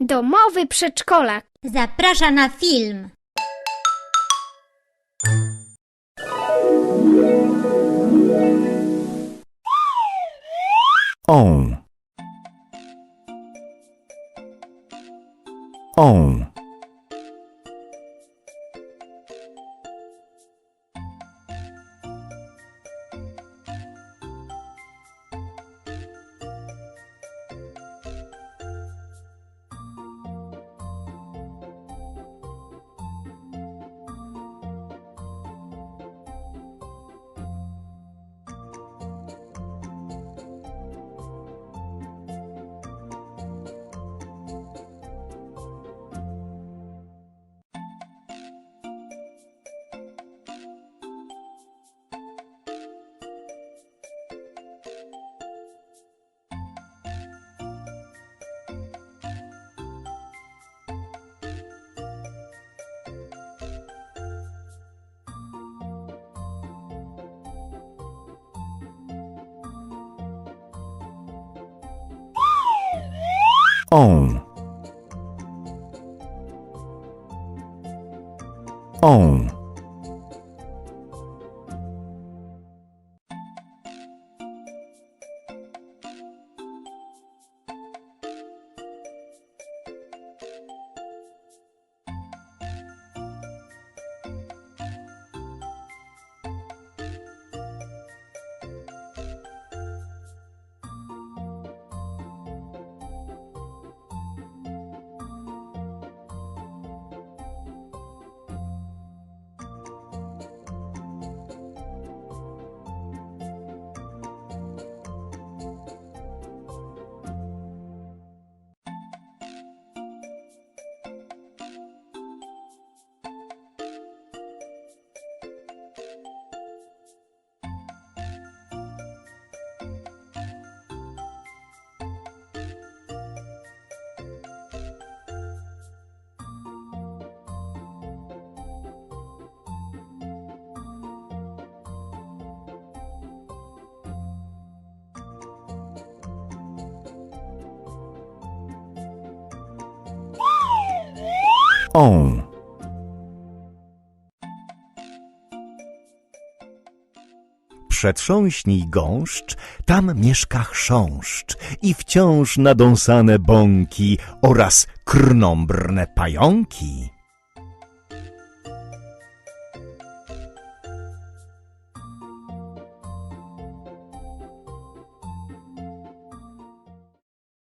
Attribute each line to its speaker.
Speaker 1: Domowy przedszkolak.
Speaker 2: Zaprasza na film.
Speaker 3: On. On. On. On. On. Przetrząśnij gąszcz, tam mieszka chrząszcz i wciąż nadąsane bąki oraz krnąbrne pająki.